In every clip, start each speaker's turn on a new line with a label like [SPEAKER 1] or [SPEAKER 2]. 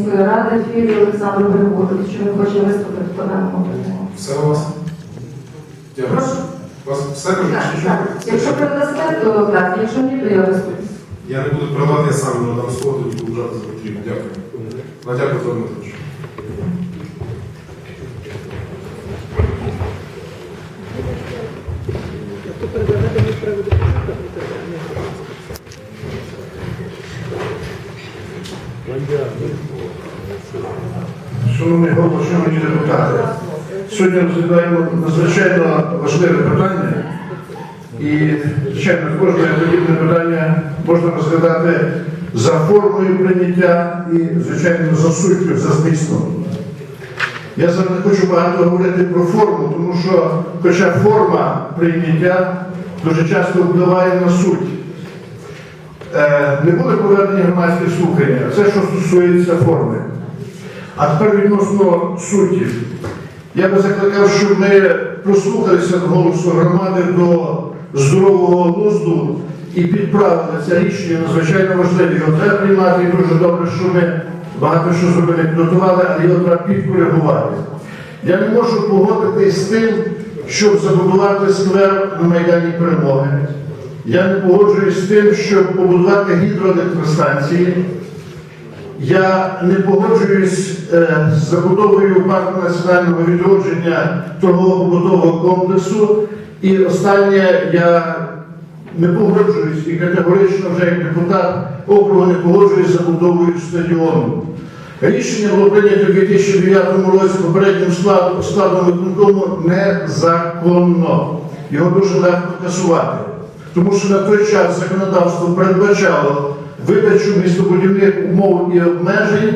[SPEAKER 1] міської ради Фірі Олександру Григоровичу. Він хоче виступити по даному питанню.
[SPEAKER 2] Все у вас? Дякую.
[SPEAKER 1] Прошу.
[SPEAKER 2] У вас все кажуть,
[SPEAKER 1] Так,
[SPEAKER 2] чи що?
[SPEAKER 1] так. Якщо передасте, то так, якщо ні, то я виступлю.
[SPEAKER 2] Я не буду продавати, я сам надам слово, тоді буду вважати за потрібно. Дякую. Надя Петро Дмитрович.
[SPEAKER 3] Шановний голово, шановні депутати, сьогодні розглядаємо надзвичайно важливе питання. І, звичайно, кожне подібне питання можна розглядати за формою прийняття і, звичайно, за суттю, за змістом. Я зараз не хочу багато говорити про форму, тому що, хоча форма прийняття дуже часто впливає на суть. Е, Не буде проведені громадські слухання, це що стосується форми. А тепер відносно суті. Я би закликав, щоб ми прослухалися голосу громади до здорового глузду і підправили це рішення надзвичайно важливе. Його треба приймати і дуже добре, що ми багато що зробили, підготували, але його треба підкоригувати. Я не можу погодитись з тим, щоб забудувати сквер на Майдані Перемоги. Я не погоджуюсь з тим, щоб побудувати гідроелектростанції. Я не погоджуюсь е, з забудовою парку національного відродження торгово побутового комплексу. І останнє я не погоджуюсь і категорично вже як депутат округу не погоджуюсь з забудовою стадіону. Рішення було прийнято у 2009 році попереднім складом, складом виконкому незаконно. Його дуже легко касувати. Тому що на той час законодавство передбачало видачу містобудівних умов і обмежень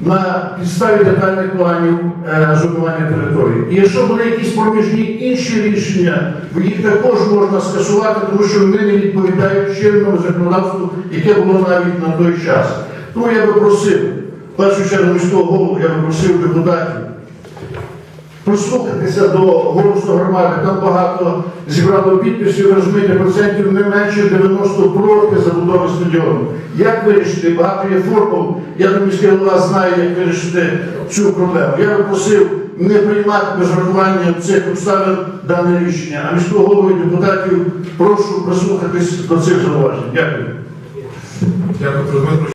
[SPEAKER 3] на підставі детальних планів е, зонування території. І якщо були якісь проміжні інші рішення, їх також можна скасувати, тому що вони не відповідають чинному законодавству, яке було навіть на той час. Тому я би просив, в першу чергу міського голову, я би просив депутатів прислухатися до голосу громади. Там багато зібрало підписів, розумієте, процентів не менше 90 проти забудови стадіону. Як вирішити? Багато є формул. Я думаю, міський голова знає, як вирішити цю проблему. Я би просив не приймати без врахування цих обставин дане рішення. А голову і депутатів прошу прислухатись до цих зауважень. Дякую.
[SPEAKER 2] Дякую.